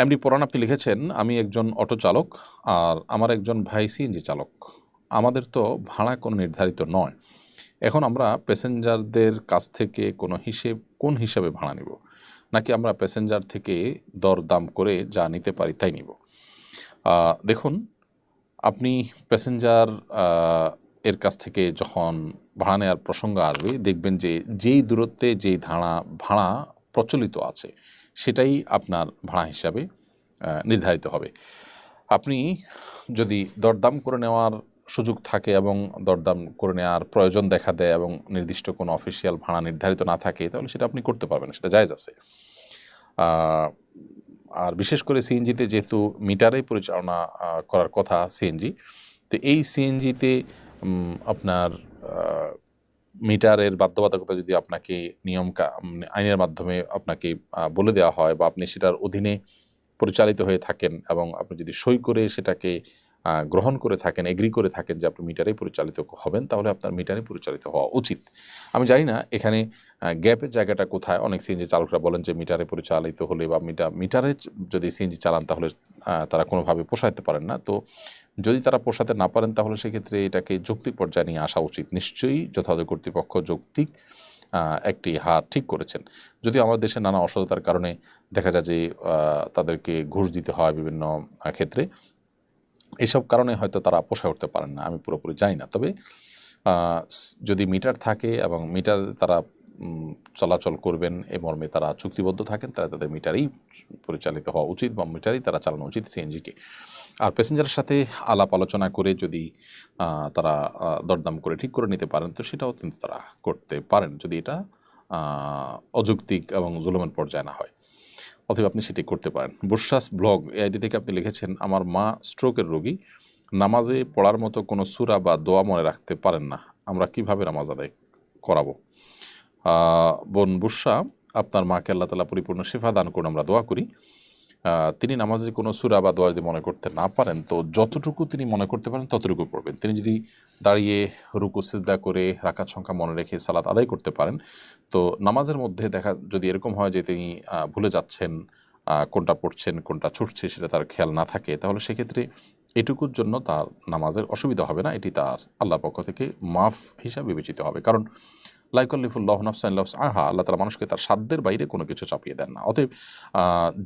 MD পরাণ আপনি লিখেছেন, আমি একজন অটো চালক আর আমার একজন ভাই সিএনজি চালক। আমাদের তো ভাড়া কোনো নির্ধারিত নয়। এখন আমরা প্যাসেঞ্জারদের কাছ থেকে কোনো হিসেব, কোন হিসাবে ভাড়া নিব? নাকি আমরা প্যাসেঞ্জার থেকে দর দাম করে যা নিতে পারি তাই নিব? দেখুন, আপনি প্যাসেঞ্জার এর কাছ থেকে যখন ভাড়া নেওয়ার প্রসঙ্গ আসবে, দেখবেন যে যেই দূরত্বে যেই ধারা, ভাড়া প্রচলিত আছে, সেটাই আপনার ভাড়া হিসাবে নির্ধারিত হবে। আপনি যদি দরদাম করে নেওয়ার সুযোগ থাকে এবং দরদাম করে নেওয়ার প্রয়োজন দেখা দেয় এবং নির্দিষ্ট কোনো অফিসিয়াল ভাড়া নির্ধারিত না থাকে, তাহলে সেটা আপনি করতে পারবেন, সেটা জায়জ আছে। আর বিশেষ করে সিএনজিতে যেহেতু মিটারে পরিচালনা করার কথা সিএনজি, তো এই সিএনজিতে আপনার মিটারের বাধ্যবাধকতা যদি আপনাকে নিয়ম আইনের মাধ্যমে আপনাকে বলে দেওয়া হয় বা আপনি সেটার অধীনে পরিচালিত হয়ে থাকেন এবং আপনি যদি সই করে সেটাকে গ্রহণ করে থাকেন এগ্রি করে থাকেন যে আপনি মিটারে পরিচালিত হবেন, তাহলে আপনার মিটারে পরিচালিত হওয়া উচিত। আমি জানি না এখানে গ্যাপের জায়গাটা কোথায়? অনেক সিএনজি চালকরা বলেন যে মিটারে পরিচালিত হলে বা মিটার মিটারে যদি সিএনজি চালান তাহলে তারা কোনোভাবে পোষাইতে পারেন না। তো যদি তারা পোষাতে না পারেন, তাহলে সেক্ষেত্রে এটাকে যৌক্তিক পর্যায়ে নিয়ে আসা উচিত। নিশ্চয়ই যথাযথ কর্তৃপক্ষ যৌক্তিক একটি হার ঠিক করেছেন। যদি আমাদের দেশে নানা অসততার কারণে দেখা যায় যে তাদেরকে ঘুষ দিতে হয় বিভিন্ন ক্ষেত্রে। এসব কারণে হয়তো তারা পোষায় উঠতে পারেন না, আমি পুরোপুরি জানি না। তবে যদি মিটার থাকে এবং মিটার তারা চলাচল করবেন, এ মর্মে তারা চুক্তিবদ্ধ থাকেন তারা তাদের মিটারেই পরিচালিত হওয়া উচিত বা মিটারেই তারা চালানো উচিত সিএনজিকে। আর প্যাসেঞ্জারের সাথে আলাপ আলোচনা করে যদি তারা দরদাম করে ঠিক করে নিতে পারেন, তো সেটাও কিন্তু তারা করতে পারেন, যদি এটা অযৌক্তিক এবং জুলুমের পর্যায়ে না হয়। অথবা আপনি সেটি করতে পারেন। বুশ্বাস ব্লগ এই আইডি থেকে আপনি লিখেছেন, আমার মা স্ট্রোকের রোগী। নামাজে পড়ার মতো কোনো সুরা বা দোয়া মনে রাখতে পারেন না। আমরা কীভাবে নামাজ আদায় করাবো? বোন বুসা আপনার মাকে আল্লাহ তালা পরিপূর্ণ শেফা দান করুন, আমরা দোয়া করি। তিনি নামাজে কোনো সুরা বা দোয়া যদি মনে করতে না পারেন, তো যতটুকু তিনি মনে করতে পারেন ততটুকু পড়বেন। তিনি যদি দাঁড়িয়ে রুকু, সিজদা করে রাকাত সংখ্যা মনে রেখে সালাত আদায় করতে পারেন, তো নামাজের মধ্যে দেখা, যদি এরকম হয় যে তিনি ভুলে যাচ্ছেন কোনটা পড়ছেন, কোনটা ছুটছে সেটা তার খেয়াল না থাকে, তাহলে সেক্ষেত্রে এটুকুর জন্য তার নামাজের অসুবিধা হবে না। এটি তার আল্লাহর পক্ষ থেকে মাফ হিসাবে বিবেচিত হবে। কারণ লাইকল্লিফুল্লাহ নাফসাল্লাহ আহা আল্লাহ তালা মানুষকে তার সাধ্যের বাইরে কোনো কিছু চাপিয়ে দেন না। অতএব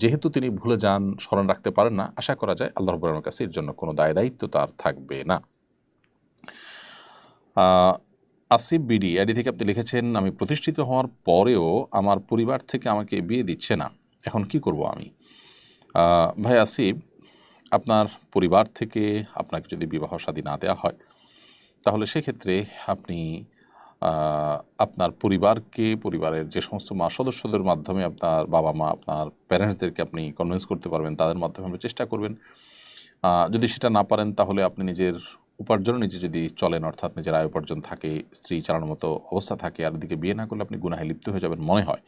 যেহেতু তিনি ভুলে যান, স্মরণ রাখতে পারেন না, আশা করা যায় আল্লাহ রবের কাছে এর জন্য কোনো দায় দায়িত্ব তার থাকবে না। আসিফ বিডি এডি থেকে আপনি লিখেছেন, আমি প্রতিষ্ঠিত হওয়ার পরেও আমার পরিবার থেকে আমাকে বিয়ে দিচ্ছে না। এখন কি করব আমি? ভাই আসিফ, আপনার পরিবার থেকে আপনাকে যদি বিবাহ শাদী না দেওয়া হয়, তাহলে সেক্ষেত্রে আপনি আপনার পরিবারকে, পরিবারের যে সমস্ত মা সদস্যদের মাধ্যমে আপনার বাবা মা, আপনার প্যারেন্টসদেরকে আপনি কনভিন্স করতে পারবেন, তাদের মাধ্যমে আপনি চেষ্টা করবেন। যদি সেটা না পারেন, তাহলে আপনি নিজের উপার্জন নিজে যদি চলেন, অর্থাৎ নিজের আয় উপার্জন থাকে, স্ত্রী চালানোর মতো অবস্থা থাকে, আর এদিকে বিয়ে না করলে আপনি গুনাহে লিপ্ত হয়ে যাবেন মনে হয়,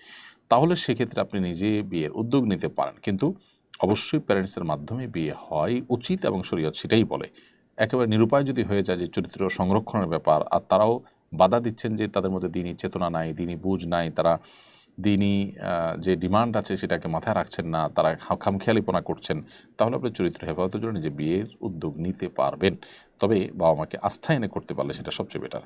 তাহলে সেক্ষেত্রে আপনি নিজে বিয়ের উদ্যোগ নিতে পারেন। কিন্তু অবশ্যই প্যারেন্টসের মাধ্যমে বিয়ে হয় উচিত এবং শরীয়ত সেটাই বলে। একেবারে নিরুপায় যদি হয়ে যায় যে চরিত্র সংরক্ষণের ব্যাপার, আর তারাও বাধা দিচ্ছেন যে তাদের মধ্যে দিনই চেতনা নাই, দিনই বুঝ নাই, তারা দিনই যে ডিমান্ড আছে সেটাকে মাথায় রাখছেন না, তারা খামখেয়ালিপনা করছেন, তাহলে আপনি চরিত্র হেফাজতের জন্য নিজে বিয়ের উদ্যোগ নিতে পারবেন। তবে বাবা মাকে আস্থা এনে করতে পারলে সেটা সবচেয়ে বেটার